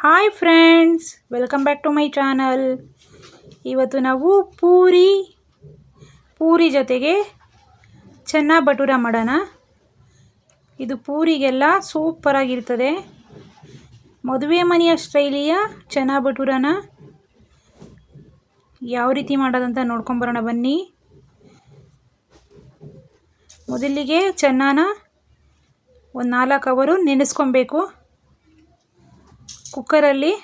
Hi friends welcome back to my channel ಇವತ್ತು ನಾವು ಪೂರಿ ಪೂರಿ ಜೊತೆಗೆ ಚೆನ್ನ ಭಟೂರ ಮಾಡೋಣ. ಇದು ಪೂರಿಗೆಲ್ಲ ಸೂಪರಾಗಿರ್ತದೆ ಮದುವೆ ಮನೆಯ ಸ್ಟೈಲಿಯ ಚೆನ್ನ ಭಟೂರನ ಯಾವ ರೀತಿ ಮಾಡೋದಂತ ನೋಡ್ಕೊಂಬರೋಣ ಬನ್ನಿ. ಮೊದಲಿಗೆ ಚೆನ್ನಾನ ಒಂದು ನಾಲ್ಕು ಅವರು ನೆನೆಸ್ಕೊಬೇಕು. ಕುಕ್ಕರಲ್ಲಿ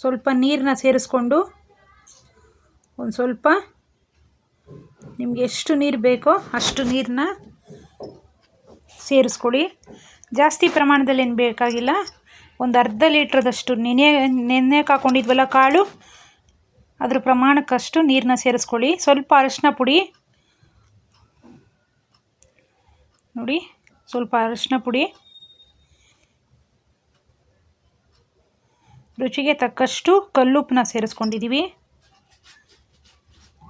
ಸ್ವಲ್ಪ ನೀರನ್ನ ಸೇರಿಸ್ಕೊಂಡು ಒಂದು ಸ್ವಲ್ಪ ನಿಮಗೆ ಎಷ್ಟು ನೀರು ಬೇಕೋ ಅಷ್ಟು ನೀರನ್ನ ಸೇರಿಸ್ಕೊಳ್ಳಿ. ಜಾಸ್ತಿ ಪ್ರಮಾಣದಲ್ಲಿ ಏನು ಬೇಕಾಗಿಲ್ಲ. ಒಂದು ಅರ್ಧ ಲೀಟ್ರದಷ್ಟು ನೆನೆ ನೆನೆಯಕ್ಕೆ ಹಾಕೊಂಡಿದ್ವಲ್ಲ ಕಾಳು, ಅದ್ರ ಪ್ರಮಾಣಕ್ಕಷ್ಟು ನೀರನ್ನ ಸೇರಿಸ್ಕೊಳ್ಳಿ. ಸ್ವಲ್ಪ ಅರಶಿನ ಪುಡಿ ನೋಡಿ, ಸ್ವಲ್ಪ ಅರಶಿನ ಪುಡಿ. ರುಚಿಗೆ ತಕ್ಕಷ್ಟು ಕಲ್ಲುಪ್ಪನ್ನ ಸೇರಿಸ್ಕೊಂಡಿದ್ದೀವಿ.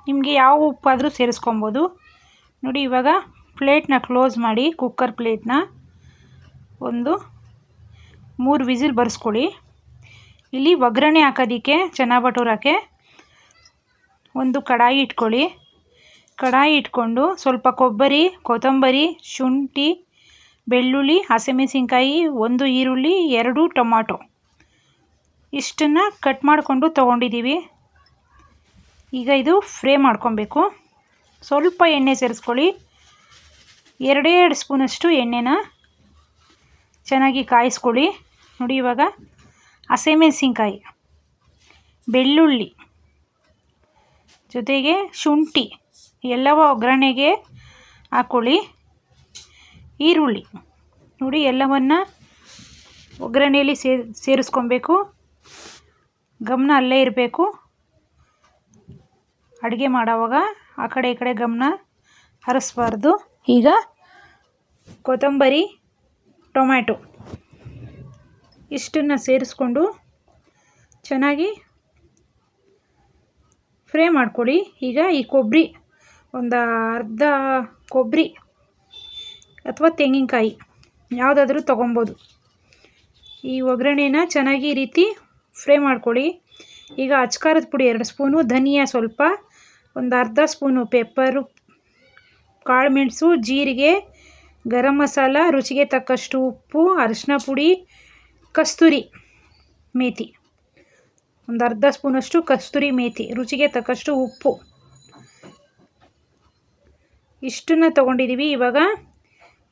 ನಿಮಗೆ ಯಾವ ಉಪ್ಪಾದರೂ ಸೇರಿಸ್ಕೊಬೋದು. ನೋಡಿ, ಇವಾಗ ಪ್ಲೇಟ್ನ ಕ್ಲೋಸ್ ಮಾಡಿ ಕುಕ್ಕರ್ ಪ್ಲೇಟ್ನ ಒಂದು ಮೂರು ವಿಸಿಲ್ ಬರೆಸ್ಕೊಳ್ಳಿ. ಇಲ್ಲಿ ಒಗ್ಗರಣೆ ಹಾಕೋದಕ್ಕೆ ಚೆನ್ನಾಗಿ ಭಟೂರಕ್ಕೆ ಒಂದು ಕಡಾಯಿ ಇಟ್ಕೊಳ್ಳಿ. ಕಡಾಯಿ ಇಟ್ಕೊಂಡು ಸ್ವಲ್ಪ ಕೊಬ್ಬರಿ, ಕೊತ್ತಂಬರಿ, ಶುಂಠಿ, ಬೆಳ್ಳುಳ್ಳಿ, ಹಸಿಮೆಣಸಿನ್ಕಾಯಿ, ಒಂದು ಈರುಳ್ಳಿ, ಎರಡು ಟೊಮಾಟೊ. ಇಷ್ಟನ್ನು ಕಟ್ ಮಾಡಿಕೊಂಡು ತೊಗೊಂಡಿದ್ದೀವಿ. ಈಗ ಇದು ಫ್ರೈ ಮಾಡ್ಕೊಬೇಕು. ಸ್ವಲ್ಪ ಎಣ್ಣೆ ಸೇರಿಸ್ಕೊಳ್ಳಿ. ಎರಡೇ ಎರಡು ಸ್ಪೂನಷ್ಟು ಎಣ್ಣೆನ ಚೆನ್ನಾಗಿ ಕಾಯಿಸ್ಕೊಳ್ಳಿ. ನೋಡಿ ಇವಾಗ ಹಸಿಮೆಣಸಿನ್ಕಾಯಿ, ಬೆಳ್ಳುಳ್ಳಿ ಜೊತೆಗೆ ಶುಂಠಿ ಎಲ್ಲವ ಒಗ್ಗರಣೆಗೆ ಹಾಕ್ಕೊಳ್ಳಿ ಈರುಳ್ಳಿ ನೋಡಿ ಎಲ್ಲವನ್ನು ಒಗ್ಗರಣೆಯಲ್ಲಿ ಸೇರ್ ಸೇರಿಸ್ಕೊಬೇಕು. ಗಮನ ಅಲ್ಲೇ ಇರಬೇಕು. ಅಡುಗೆ ಮಾಡೋವಾಗ ಆ ಕಡೆ ಈ ಕಡೆ ಗಮನ ಹರಿಸ್ಬಾರ್ದು. ಈಗ ಕೊತ್ತಂಬರಿ, ಟೊಮ್ಯಾಟೊ ಇಷ್ಟನ್ನು ಸೇರಿಸ್ಕೊಂಡು ಚೆನ್ನಾಗಿ ಫ್ರೈ ಮಾಡ್ಕೊಳ್ಳಿ. ಈಗ ಈ ಕೊಬ್ಬರಿ ಒಂದು ಅರ್ಧ ಕೊಬ್ಬರಿ ಅಥವಾ ತೆಂಗಿನಕಾಯಿ ಯಾವುದಾದ್ರೂ ತೊಗೊಬೋದು. ಈ ಒಗ್ಗರಣೆನ ಚೆನ್ನಾಗಿ ರೀತಿ ಫ್ರೈ ಮಾಡ್ಕೊಳ್ಳಿ. ಈಗ ಅಚ್ಕಾರದ ಪುಡಿ ಎರಡು ಸ್ಪೂನು, ಧನಿಯಾ ಸ್ವಲ್ಪ, ಒಂದು ಅರ್ಧ ಸ್ಪೂನು ಪೆಪ್ಪರು ಕಾಳುಮೆಣಸು ಜೀರಿಗೆ, ಗರಂ ಮಸಾಲ, ರುಚಿಗೆ ತಕ್ಕಷ್ಟು ಉಪ್ಪು ಅರಿಶಿನ ಪುಡಿ, ಕಸ್ತೂರಿ ಮೇತಿ. ಒಂದು ಅರ್ಧ ಸ್ಪೂನಷ್ಟು ಕಸ್ತೂರಿ ಮೇತಿ, ರುಚಿಗೆ ತಕ್ಕಷ್ಟು ಉಪ್ಪು. ಇಷ್ಟನ್ನು ತೊಗೊಂಡಿದ್ದೀವಿ ಇವಾಗ.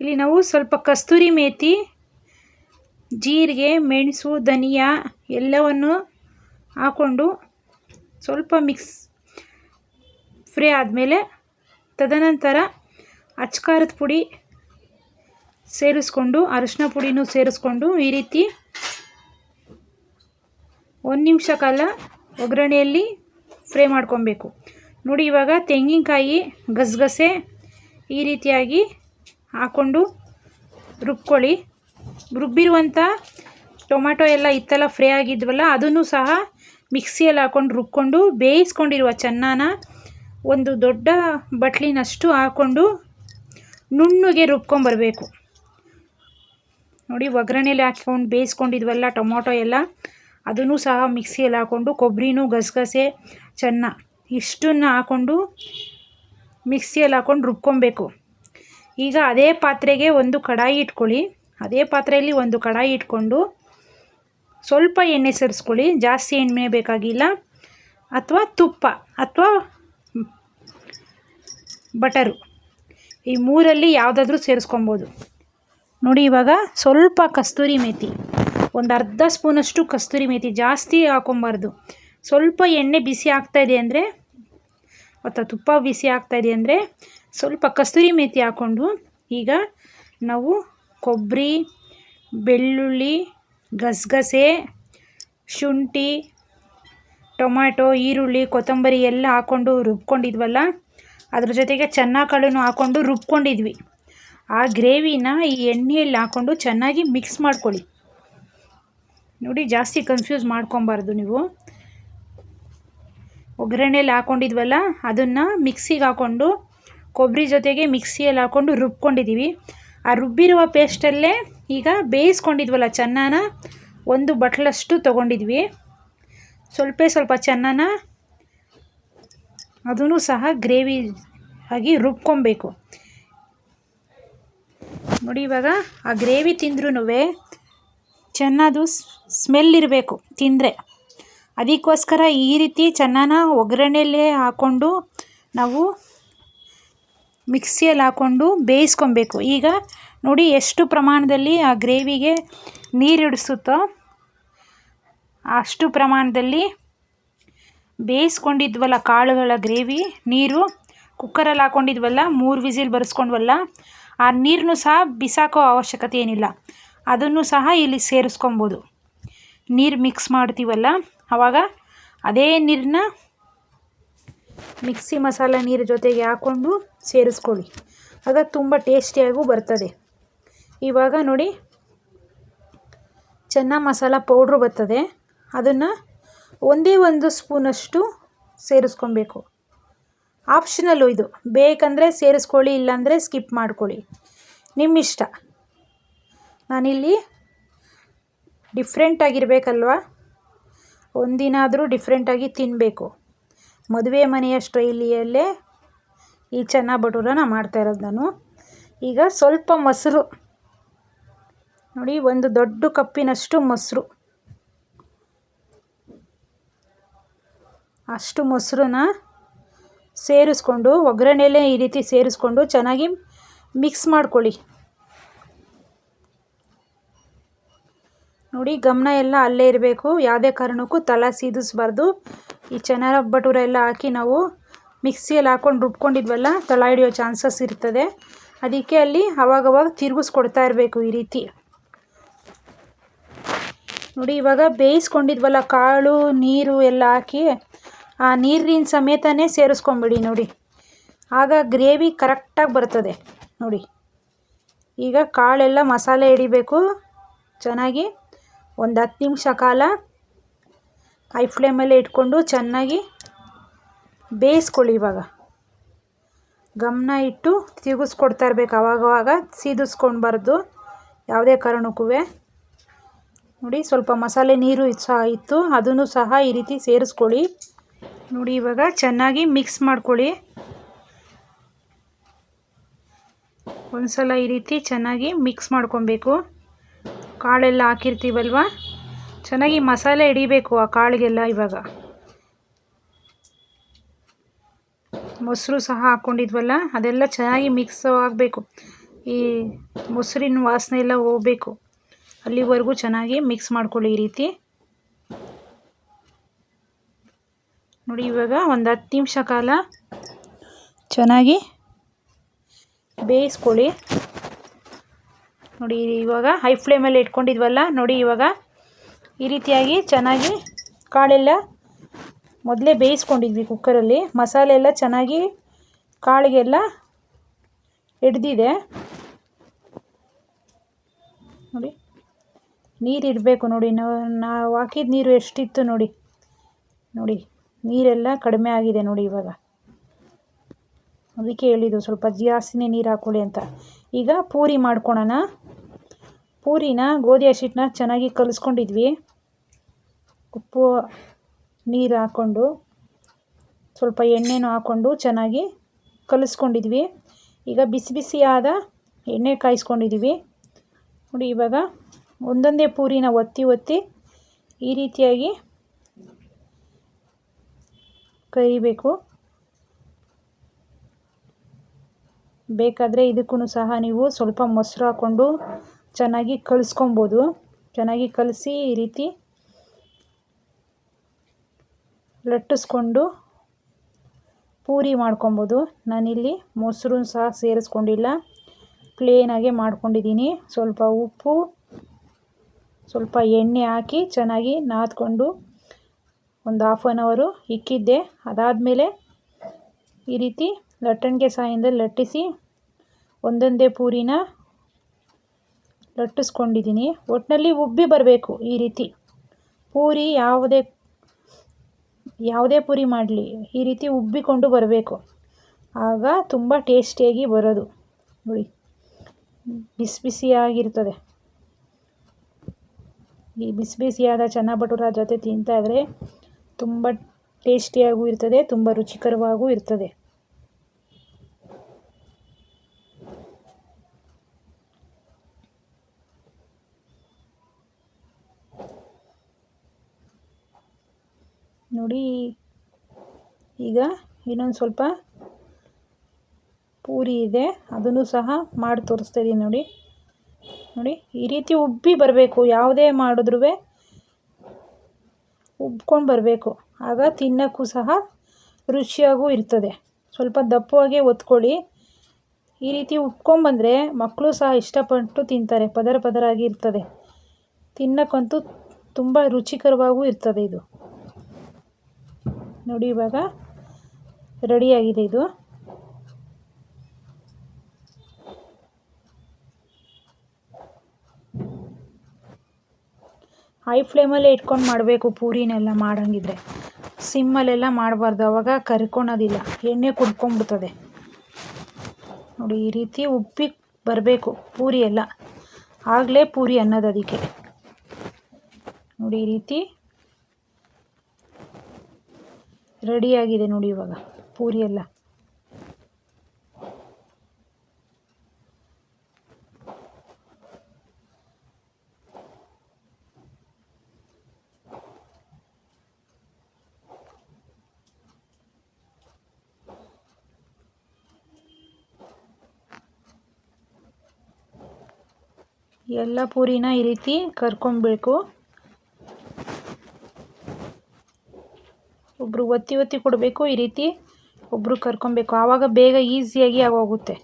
ಇಲ್ಲಿ ನಾವು ಸ್ವಲ್ಪ ಕಸ್ತೂರಿ ಮೇತಿ, ಜೀರಿಗೆ, ಮೆಣಸು, ಧನಿಯಾ ಎಲ್ಲವನ್ನು ಹಾಕ್ಕೊಂಡು ಸ್ವಲ್ಪ ಮಿಕ್ಸ್ ಫ್ರೈ ಆದಮೇಲೆ ತದನಂತರ ಅಚ್ಕಾರದ ಪುಡಿ ಸೇರಿಸ್ಕೊಂಡು, ಅರಿಶಿನ ಪುಡಿನೂ ಸೇರಿಸ್ಕೊಂಡು ಈ ರೀತಿ ಒಂದು ನಿಮಿಷ ಕಾಲ ಒಗ್ಗರಣೆಯಲ್ಲಿ ಫ್ರೈ ಮಾಡ್ಕೊಬೇಕು. ನೋಡಿ ಇವಾಗ ತೆಂಗಿನಕಾಯಿ ಗಸಗಸೆ ಈ ರೀತಿಯಾಗಿ ಹಾಕ್ಕೊಂಡು ರುಬ್ಕೊಳ್ಳಿ. ರುಬ್ಬಿರುವಂಥ ಟೊಮ್ಯಾಟೊ ಎಲ್ಲ ಇತ್ತೆಲ್ಲ ಫ್ರೈ ಆಗಿದ್ವಲ್ಲ, ಅದನ್ನು ಸಹ ಮಿಕ್ಸಿಯಲ್ಲಿ ಹಾಕ್ಕೊಂಡು ರುಬ್ಕೊಂಡು ಬೇಯಿಸ್ಕೊಂಡಿರುವ ಚೆನ್ನಾನ ಒಂದು ದೊಡ್ಡ ಬಟ್ಲಿನಷ್ಟು ಹಾಕ್ಕೊಂಡು ನುಣ್ಣಗೆ ರುಬ್ಕೊಂಬರಬೇಕು. ನೋಡಿ ಒಗ್ಗರಣೆಯಲ್ಲಿ ಹಾಕ್ಕೊಂಡು ಬೇಯಿಸ್ಕೊಂಡಿದ್ವಲ್ಲ ಟೊಮೊಟೊ ಎಲ್ಲ, ಅದನ್ನು ಸಹ ಮಿಕ್ಸಿಯಲ್ಲಿ ಹಾಕ್ಕೊಂಡು ಕೊಬ್ಬರಿನೂ ಗಸಗಸೆ ಚೆನ್ನ ಇಷ್ಟನ್ನು ಹಾಕ್ಕೊಂಡು ಮಿಕ್ಸಿಯಲ್ಲಿ ಹಾಕ್ಕೊಂಡು ರುಬ್ಕೊಬೇಕು. ಈಗ ಅದೇ ಪಾತ್ರೆಗೆ ಒಂದು ಕಡಾಯಿ ಇಟ್ಕೊಳ್ಳಿ. ಅದೇ ಪಾತ್ರೆಯಲ್ಲಿ ಒಂದು ಕಡಾಯಿ ಇಟ್ಕೊಂಡು ಸ್ವಲ್ಪ ಎಣ್ಣೆ ಸೇರಿಸ್ಕೊಳ್ಳಿ. ಜಾಸ್ತಿ ಎಣ್ಣೆ ಬೇಕಾಗಿಲ್ಲ. ಅಥವಾ ತುಪ್ಪ ಅಥವಾ ಬಟರು. ಈ ಮೂರಲ್ಲಿ ಯಾವುದಾದ್ರೂ ಸೇರಿಸ್ಕೊಬೋದು. ನೋಡಿ ಇವಾಗ ಸ್ವಲ್ಪ ಕಸ್ತೂರಿ ಮೇತಿ. ಒಂದು ಅರ್ಧ ಸ್ಪೂನಷ್ಟು ಕಸ್ತೂರಿ ಮೇತಿ ಜಾಸ್ತಿ ಹಾಕೊಬಾರ್ದು. ಸ್ವಲ್ಪ ಎಣ್ಣೆ ಬಿಸಿ ಆಗ್ತಾಯಿದೆ ಅಂದರೆ ಅಥವಾ ತುಪ್ಪ ಬಿಸಿ ಆಗ್ತಾಯಿದೆ ಅಂದರೆ ಸ್ವಲ್ಪ ಕಸ್ತೂರಿ ಮೇತಿ ಹಾಕ್ಕೊಂಡು ಈಗ ನಾವು ಕೊಬ್ಬರಿ, ಬೆಳ್ಳುಳ್ಳಿ ಗಸಗಸೆ, ಶುಂಠಿ ಟೊಮ್ಯಾಟೊ ಈರುಳ್ಳಿ, ಕೊತ್ತಂಬರಿ ಎಲ್ಲ ಹಾಕ್ಕೊಂಡು ರುಬ್ಕೊಂಡಿದ್ವಲ್ಲ? ಅದ್ರ ಜೊತೆಗೆ ಚೆನ್ನಾಗಿ ಹಾಕ್ಕೊಂಡು ರುಬ್ಕೊಂಡಿದ್ವಿ. ಆ ಗ್ರೇವಿನ ಈ ಎಣ್ಣೆಯಲ್ಲಿ ಹಾಕ್ಕೊಂಡು ಚೆನ್ನಾಗಿ ಮಿಕ್ಸ್ ಮಾಡ್ಕೊಳ್ಳಿ. ನೋಡಿ, ಜಾಸ್ತಿ ಕನ್ಫ್ಯೂಸ್ ಮಾಡ್ಕೊಬಾರ್ದು ನೀವು. ಒಗ್ಗರಣೆಯಲ್ಲಿ ಹಾಕ್ಕೊಂಡಿದ್ವಲ್ಲ ಅದನ್ನು ಮಿಕ್ಸಿಗೆ ಹಾಕ್ಕೊಂಡು ಕೊಬ್ಬರಿ ಜೊತೆಗೆ ಮಿಕ್ಸಿಯಲ್ಲಿ ಹಾಕ್ಕೊಂಡು ರುಬ್ಕೊಂಡಿದ್ದೀವಿ. ಆ ರುಬ್ಬಿರುವ ಪೇಸ್ಟಲ್ಲೇ ಈಗ ಬೇಯಿಸ್ಕೊಂಡಿದ್ವಲ್ಲ ಚೆನ್ನಾನ, ಒಂದು ಬಟ್ಲಷ್ಟು ತೊಗೊಂಡಿದ್ವಿ. ಸ್ವಲ್ಪ ಸ್ವಲ್ಪ ಚೆನ್ನಾನ ಅದೂ ಸಹ ಗ್ರೇವಿ ಆಗಿ ರುಬ್ಕೊಬೇಕು. ನೋಡಿ ಇವಾಗ ಆ ಗ್ರೇವಿ ತಿಂದ್ರೂ ಚೆನ್ನಾದು ಸ್ಮೆಲ್ ಇರಬೇಕು ತಿಂದರೆ. ಅದಕ್ಕೋಸ್ಕರ ಈ ರೀತಿ ಚೆನ್ನಾನ ಒಗ್ಗರಣೆಯಲ್ಲೇ ಹಾಕ್ಕೊಂಡು ನಾವು ಮಿಕ್ಸಿಯಲ್ಲಿ ಹಾಕ್ಕೊಂಡು ಬೇಯಿಸ್ಕೊಬೇಕು. ಈಗ ನೋಡಿ ಎಷ್ಟು ಪ್ರಮಾಣದಲ್ಲಿ ಆ ಗ್ರೇವಿಗೆ ನೀರು ಹಿಡಿಸುತ್ತೋ ಅಷ್ಟು ಪ್ರಮಾಣದಲ್ಲಿ ಬೇಯಿಸ್ಕೊಂಡಿದ್ವಲ್ಲ ಕಾಳುಗಳ ಗ್ರೇವಿ, ನೀರು ಕುಕ್ಕರಲ್ಲಿ ಹಾಕ್ಕೊಂಡಿದ್ವಲ್ಲ, ಮೂರು ವಿಸಿಲ್ ಬರೆಸ್ಕೊಂಡ್ವಲ್ಲ, ಆ ನೀರನ್ನು ಸಹ ಬಿಸಾಕೋ ಅವಶ್ಯಕತೆ ಏನಿಲ್ಲ. ಅದನ್ನು ಸಹ ಇಲ್ಲಿ ಸೇರಿಸ್ಕೊಬೋದು. ನೀರು ಮಿಕ್ಸ್ ಮಾಡ್ತೀವಲ್ಲ ಆವಾಗ ಅದೇ ನೀರನ್ನ ಮಿಕ್ಸಿ ಮಸಾಲೆ ನೀರು ಜೊತೆಗೆ ಹಾಕ್ಕೊಂಡು ಸೇರಿಸ್ಕೊಳ್ಳಿ. ಆಗ ತುಂಬ ಟೇಸ್ಟಿಯಾಗೂ ಬರ್ತದೆ. ಇವಾಗ ನೋಡಿ, ಚೆನ್ನ ಮಸಾಲ ಪೌಡ್ರು ಬರ್ತದೆ. ಅದನ್ನು ಒಂದೇ ಒಂದು ಸ್ಪೂನಷ್ಟು ಸೇರಿಸ್ಕೊಬೇಕು. ಆಪ್ಷನಲ್ಲು ಇದು. ಬೇಕಂದರೆ ಸೇರಿಸ್ಕೊಳ್ಳಿ, ಇಲ್ಲಾಂದರೆ ಸ್ಕಿಪ್ ಮಾಡ್ಕೊಳ್ಳಿ. ನಿಮ್ಮ ಇಷ್ಟ ನಾನಿಲ್ಲಿ ಡಿಫ್ರೆಂಟಾಗಿರಬೇಕಲ್ವ ಒಂದಿನಾದರೂ ಡಿಫ್ರೆಂಟಾಗಿ ತಿನ್ನಬೇಕು ಮದುವೆ ಮನೆಯ ಸ್ಟೈಲಿಯಲ್ಲೇ ಈ ಚೆನ್ನ ಭಟೂರನ ಮಾಡ್ತಾ ಇರೋದು ನಾನು. ಈಗ ಸ್ವಲ್ಪ ಮೊಸರು. ನೋಡಿ, ಒಂದು ದೊಡ್ಡ ಕಪ್ಪಿನಷ್ಟು ಮೊಸರು. ಅಷ್ಟು ಮೊಸರನ್ನ ಸೇರಿಸ್ಕೊಂಡು, ಒಗ್ಗರಣೆಯಲ್ಲೇ ಈ ರೀತಿ ಸೇರಿಸ್ಕೊಂಡು ಚೆನ್ನಾಗಿ ಮಿಕ್ಸ್ ಮಾಡ್ಕೊಳ್ಳಿ. ನೋಡಿ, ಗಮನ ಎಲ್ಲ ಅಲ್ಲೇ ಇರಬೇಕು. ಯಾವುದೇ ಕಾರಣಕ್ಕೂ ತಲೆ ಸೀದಿಸ್ಬಾರ್ದು. ಈ ಚೆನ್ನ ಬಟೂರ ಎಲ್ಲ ಹಾಕಿ ನಾವು ಮಿಕ್ಸಿಯಲ್ಲಿ ಹಾಕ್ಕೊಂಡು ರುಬ್ಕೊಂಡಿದ್ವಲ್ಲ, ತಳ ಹಿಡಿಯೋ ಚಾನ್ಸಸ್ ಇರ್ತದೆ. ಅದಕ್ಕೆ ಅಲ್ಲಿ ಅವಾಗವಾಗ ತಿರುಗಿಸ್ಕೊಡ್ತಾ ಇರಬೇಕು ಈ ರೀತಿ. ನೋಡಿ, ಇವಾಗ ಬೇಯಿಸ್ಕೊಂಡಿದ್ವಲ್ಲ, ಕಾಳು, ನೀರು ಎಲ್ಲ ಹಾಕಿ ಆ ನೀರಿನ ಸಮೇತನೇ ಸೇರಿಸ್ಕೊಂಬಿಡಿ ನೋಡಿ. ಆಗ ಗ್ರೇವಿ ಕರೆಕ್ಟಾಗಿ ಬರ್ತದೆ ನೋಡಿ. ಈಗ ಕಾಳೆಲ್ಲ ಮಸಾಲೆ ಹಿಡಿಬೇಕು ಚೆನ್ನಾಗಿ. ಒಂದು ಹತ್ತು ನಿಮಿಷ ಕಾಲ ಹೈ ಫ್ಲೇಮಲ್ಲೇ ಇಟ್ಕೊಂಡು ಚೆನ್ನಾಗಿ ಬೇಯಿಸ್ಕೊಳ್ಳಿ ಇವಾಗ. ಗಮನ ಇಟ್ಟು ತಿರುಗಿಸ್ಕೊಡ್ತಾ ಇರ್ಬೇಕು. ಅವಾಗವಾಗ ಸೀದಿಸ್ಕೊಳ್ಬಾರ್ದು ಯಾವುದೇ ಕಾರಣಕ್ಕೂ. ನೋಡಿ, ಸ್ವಲ್ಪ ಮಸಾಲೆ ನೀರು ಸಹ ಇತ್ತು. ಅದನ್ನು ಸಹ ಈ ರೀತಿ ಸೇರಿಸ್ಕೊಳ್ಳಿ. ನೋಡಿ, ಇವಾಗ ಚೆನ್ನಾಗಿ ಮಿಕ್ಸ್ ಮಾಡ್ಕೊಳ್ಳಿ. ಒಂದು ಸಲ ಈ ರೀತಿ ಚೆನ್ನಾಗಿ ಮಿಕ್ಸ್ ಮಾಡ್ಕೊಬೇಕು. ಕಾಳೆಲ್ಲ ಹಾಕಿರ್ತೀವಲ್ವ? ಚೆನ್ನಾಗಿ ಮಸಾಲೆ ಹಿಡಿಬೇಕು ಆ ಕಾಳಿಗೆಲ್ಲ ಇವಾಗ. ಮೊಸರು ಸಹ ಹಾಕ್ಕೊಂಡಿದ್ವಲ್ಲ ಅದೆಲ್ಲ ಚೆನ್ನಾಗಿ ಮಿಕ್ಸ್ ಆಗಬೇಕು. ಈ ಮೊಸರಿನ ವಾಸನೆ ಎಲ್ಲ ಹೋಗಬೇಕು. ಅಲ್ಲಿವರೆಗೂ ಚೆನ್ನಾಗಿ ಮಿಕ್ಸ್ ಮಾಡ್ಕೊಳ್ಳಿ ಈ ರೀತಿ. ನೋಡಿ ಇವಾಗ ಒಂದು ಹತ್ತು ನಿಮಿಷ ಕಾಲ ಚೆನ್ನಾಗಿ ಬೇಯಿಸ್ಕೊಳ್ಳಿ. ನೋಡಿ ಇವಾಗ ಹೈ ಫ್ಲೇಮಲ್ಲಿ ಇಟ್ಕೊಂಡಿದ್ವಲ್ಲ, ನೋಡಿ ಇವಾಗ ಈ ರೀತಿಯಾಗಿ ಚೆನ್ನಾಗಿ ಕಾಳೆಲ್ಲ ಮೊದಲೇ ಬೇಯಿಸ್ಕೊಂಡಿದ್ವಿ ಕುಕ್ಕರಲ್ಲಿ. ಮಸಾಲೆ ಎಲ್ಲ ಚೆನ್ನಾಗಿ ಕಾಳಿಗೆಲ್ಲ ಹಿಡ್ದಿದೆ. ನೋಡಿ, ನೀರು ಇಡಬೇಕು ನೋಡಿ. ನಾವು ಹಾಕಿದ ನೀರು ಎಷ್ಟಿತ್ತು ನೋಡಿ. ನೋಡಿ, ನೀರೆಲ್ಲ ಕಡಿಮೆ ಆಗಿದೆ ನೋಡಿ ಇವಾಗ. ಅದಕ್ಕೆ ಹೇಳಿದ್ದು ಸ್ವಲ್ಪ ಜಾಸ್ತಿನೇ ನೀರು ಹಾಕೊಳ್ಳಿ ಅಂತ. ಈಗ ಪೂರಿ ಮಾಡ್ಕೊಳೋಣ. ಪೂರಿನ ಗೋಧಿ ಹಸಿಟ್ಟನ್ನ ಚೆನ್ನಾಗಿ ಕಲಿಸ್ಕೊಂಡಿದ್ವಿ. ಉಪ್ಪು, ನೀರು ಹಾಕ್ಕೊಂಡು, ಸ್ವಲ್ಪ ಎಣ್ಣೆನೂ ಹಾಕ್ಕೊಂಡು ಚೆನ್ನಾಗಿ ಕಲಿಸ್ಕೊಂಡಿದ್ವಿ. ಈಗ ಬಿಸಿ ಬಿಸಿಯಾದ ಎಣ್ಣೆ ಕಾಯಿಸ್ಕೊಂಡಿದ್ದೀವಿ ನೋಡಿ, ಇವಾಗ ಒಂದೊಂದೇ ಪೂರಿನ ಒತ್ತಿ ಒತ್ತಿ ಈ ರೀತಿಯಾಗಿ ಕರಿಬೇಕು. ಬೇಕಾದರೆ ಇದಕ್ಕೂ ಸಹ ನೀವು ಸ್ವಲ್ಪ ಮೊಸರು ಹಾಕ್ಕೊಂಡು ಚೆನ್ನಾಗಿ ಕಲಿಸ್ಕೊಬೋದು. ಚೆನ್ನಾಗಿ ಕಲಸಿ ಈ ರೀತಿ ಲಟ್ಟಿಸ್ಕೊಂಡು ಪೂರಿ ಮಾಡ್ಕೊಬೋದು. ನಾನಿಲ್ಲಿ ಮೊಸರು ಸಹ ಸೇರಿಸ್ಕೊಂಡಿಲ್ಲ. ಪ್ಲೇನಾಗೆ ಮಾಡ್ಕೊಂಡಿದ್ದೀನಿ. ಸ್ವಲ್ಪ ಉಪ್ಪು, ಸ್ವಲ್ಪ ಎಣ್ಣೆ ಹಾಕಿ ಚೆನ್ನಾಗಿ ನಾದ್ಕೊಂಡು ಒಂದು ಹಾಫ್ ಆನ್ ಅವರು ಇಕ್ಕಿದ್ದೆ. ಅದಾದಮೇಲೆ ಈ ರೀತಿ ಲಟ್ಟಣಿಗೆ ಸಹಾಯದಿಂದ ಲಟ್ಟಿಸಿ ಒಂದೊಂದೇ ಪೂರಿನ ಲಟ್ಟಿಸ್ಕೊಂಡಿದ್ದೀನಿ ಒಟ್ಟಿನಲ್ಲಿ ಉಬ್ಬಿ ಬರಬೇಕು ಈ ರೀತಿ. ಪೂರಿ ಯಾವುದೇ ಯಾವುದೇ ಪೂರಿ ಮಾಡಲಿ, ಈ ರೀತಿ ಉಬ್ಬಿಕೊಂಡು ಬರಬೇಕು. ಆಗ ತುಂಬ ಟೇಸ್ಟಿಯಾಗಿ ಬರೋದು. ನೋಡಿ, ಬಿಸಿ ಬಿಸಿಯಾಗಿರ್ತದೆ. ಈ ಬಿಸಿ ಬಿಸಿಯಾದ ಚೆನ್ನ ಭಟೂರ ಜೊತೆ ತಿಂತಾ ಇದ್ದರೆ ತುಂಬ ಟೇಸ್ಟಿಯಾಗೂ ಇರ್ತದೆ, ತುಂಬ ರುಚಿಕರವಾಗೂ ಇರ್ತದೆ. ನೋಡಿ. ಈಗ ಇನ್ನೊಂದು ಸ್ವಲ್ಪ ಪೂರಿ ಇದೆ, ಅದನ್ನು ಸಹ ಮಾಡಿ ತೋರಿಸ್ತಾ ಇದ್ದೀನಿ ನೋಡಿ. ನೋಡಿ, ಈ ರೀತಿ ಉಬ್ಬಿ ಬರಬೇಕು, ಯಾವುದೇ ಮಾಡಿದ್ರೂ ಉಬ್ಕೊಂಡು ಬರಬೇಕು. ಆಗ ತಿನ್ನೋಕ್ಕೂ ಸಹ ರುಚಿಯಾಗೂ ಇರ್ತದೆ. ಸ್ವಲ್ಪ ದಪ್ಪವಾಗೇ ಒತ್ಕೊಳ್ಳಿ. ಈ ರೀತಿ ಉಬ್ಕೊಂಬಂದರೆ ಮಕ್ಕಳು ಸಹ ಇಷ್ಟಪಟ್ಟು ತಿಂತಾರೆ, ಪದರ ಪದರಾಗಿ ಇರ್ತದೆ. ತಿನ್ನೋಕ್ಕಂತೂ ತುಂಬ ರುಚಿಕರವಾಗೂ ಇರ್ತದೆ ಇದು. ನೋಡಿ ಇವಾಗ ರೆಡಿಯಾಗಿದೆ ಇದು. ಹೈ ಫ್ಲೇಮಲ್ಲೇ ಇಟ್ಕೊಂಡು ಮಾಡಬೇಕು ಪೂರಿನೆಲ್ಲ ಮಾಡಂಗಿದ್ರೆ. ಸಿಮ್ಮಲ್ಲೆಲ್ಲ ಮಾಡಬಾರ್ದು, ಅವಾಗ ಕರ್ಕೊಳೋದಿಲ್ಲ. ಎಣ್ಣೆ ಕುಡ್ಕೊಂಡ್ಬಿಡ್ತದೆ. ನೋಡಿ, ಈ ರೀತಿ ಉಪ್ಪಿ ಬರಬೇಕು ಪೂರಿ ಎಲ್ಲ. ಆಗಲೇ ಪೂರಿ ಅನ್ನೋದು ಅದಕ್ಕೆ. ನೋಡಿ, ಈ ರೀತಿ ರೆಡಿಯಾಗಿದೆ ನೋಡಿ ಇವಾಗ. ಪೂರಿ ಎಲ್ಲ. ಎಲ್ಲ ಪೂರಿನ ಈ ರೀತಿ ಕರ್ಕೊಬೇಕು ಒಬ್ಬರು ಒತ್ತಿ ಒತ್ತಿ ಕೊಡಬೇಕು ಈ ರೀತಿ ಒಬ್ಬರು ಕರ್ಕೊಬೇಕು. ಆವಾಗ ಬೇಗ ಈಸಿಯಾಗಿ ಆಗೋಗುತ್ತೆ.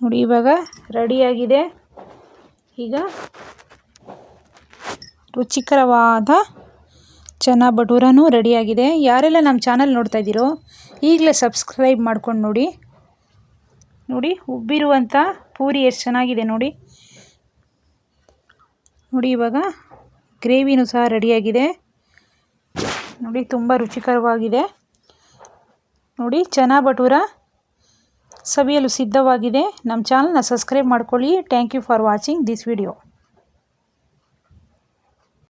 ನೋಡಿ, ಇವಾಗ ರೆಡಿಯಾಗಿದೆ. ಈಗ ರುಚಿಕರವಾದ ಚೆನ್ನ ಬಟೂರನೂ ರೆಡಿಯಾಗಿದೆ. ಯಾರೆಲ್ಲ ನಮ್ಮ ಚಾನಲ್ ನೋಡ್ತಾ ಇದ್ದೀರೋ, ಈಗಲೇ ಸಬ್ಸ್ಕ್ರೈಬ್ ಮಾಡ್ಕೊಂಡು ನೋಡಿ. ನೋಡಿ, ಉಬ್ಬಿರುವಂಥ ಪೂರಿ ಎಷ್ಟು ಚೆನ್ನಾಗಿದೆ ನೋಡಿ. ನೋಡಿ ಇವಾಗ ಗ್ರೇವಿನೂ ಸಹ ರೆಡಿಯಾಗಿದೆ. ನೋಡಿ ತುಂಬ ರುಚಿಕರವಾಗಿದೆ. ನೋಡಿ ಚನಾ ಭಟೂರ ಸವಿಯಲು ಸಿದ್ಧವಾಗಿದೆ. ನಮ್ಮ ಚಾನಲ್ನ ಸಬ್ಸ್ಕ್ರೈಬ್ ಮಾಡ್ಕೊಳ್ಳಿ. Thank you for watching this video